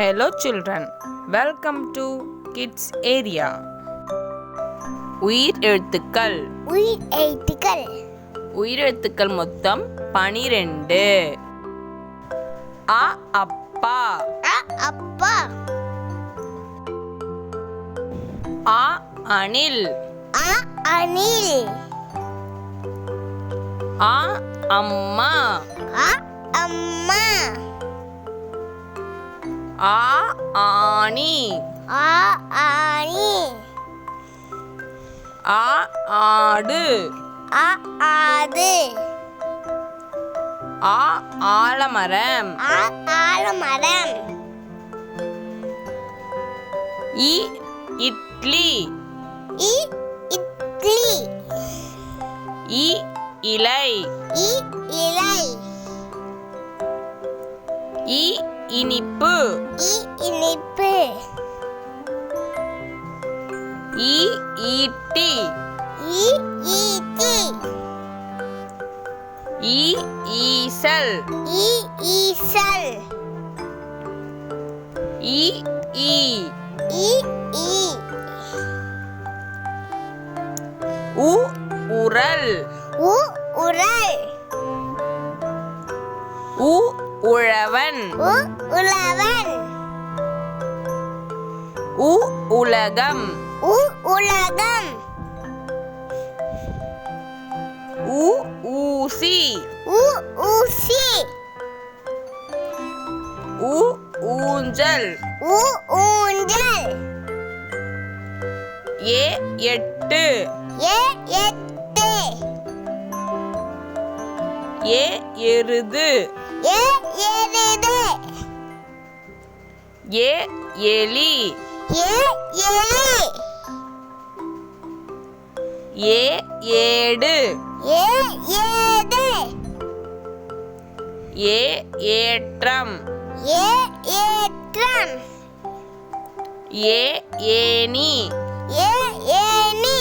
Hello children, welcome to Kids Area. உயிர் எழுத்துக்கள் உயிர் எழுத்துக்கள் உயிரெழுத்துக்கள் மொத்தம் பனிரெண்டு. அ அப்பா. அ அப்பா. ஆ அணில். அ அணில். ஆ அம்மா. அ அம்மா. ஆ ஆணி ஆ ஆணி ஆ ஆடு. அ ஆது ஆ ஆலமரம். அ ஆலமரம். இ இட்லி. இ இட்லி. இ இலை. இ இலை. இ இனிப்பு. இ இனிப்பு. இ ஈட்டி. இ ஈட்டி. இ ஈசல். இ ஈசல். இ ஈ. இ ஈ. உ உரல். உ உரல். உ உழவன். உ உழவன். உ உலகம். உ உலகம். உ ஊசி. உ ஊசி. உ ஊஞ்சல். உ ஊஞ்சல். ஏ எட்டு. ஏ எட்டு. ஏ எருது. ஏ எருது ஏ எலி ஏ எலி ஏ ஏடு. ஏ ஏது. ஏ ஏற்றம். ஏ ஏற்றம். ஏ ஏனி ஏ ஏனி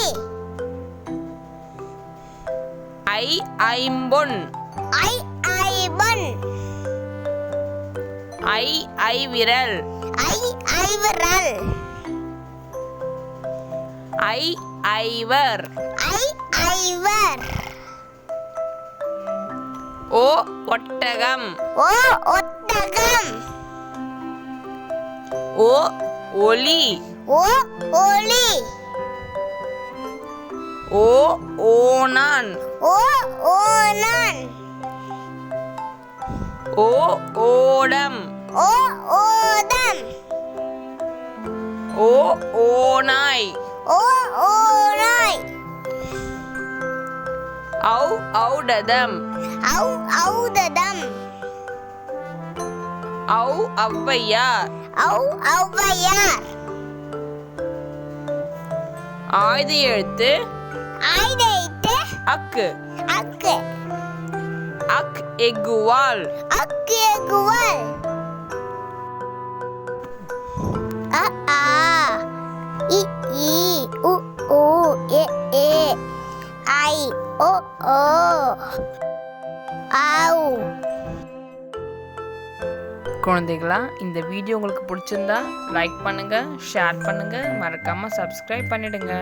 ஐ ஐம்பொன். ஐ ஐபன் ஐ ஐவிரல் ஐ ஐவரல் ஐ ஐவர். ஐ ஐவர். ஓ ஒட்டகம். ஓ ஒட்டகம். ஓ ஒலி ஓ ஒளி. ஓ ஓனான் ஓ ஓனான் ஓ ஓடம். ஓ ஓதம் ஓ ஓநாய். ஓ ஓநாய். ஔ ஔடதம். ஔ ஔததம் ஔ ஔவையார். ஔ ஔவையார். ஆயுத எழுத்து. ஐதைத்து அக்கு அக்கு. அக் எகுவால் அக்கு எகுவல் அ ஆ இ ஈ உ ஊ எ ஏ ஐ ஓ ஓ ஆவ் குழந்தைகளா இந்த வீடியோ உங்களுக்கு பிடிச்சிருந்தா லைக் பண்ணுங்க ஷேர் பண்ணுங்க மறக்காம சப்ஸ்கிரைப் பண்ணிடுங்க.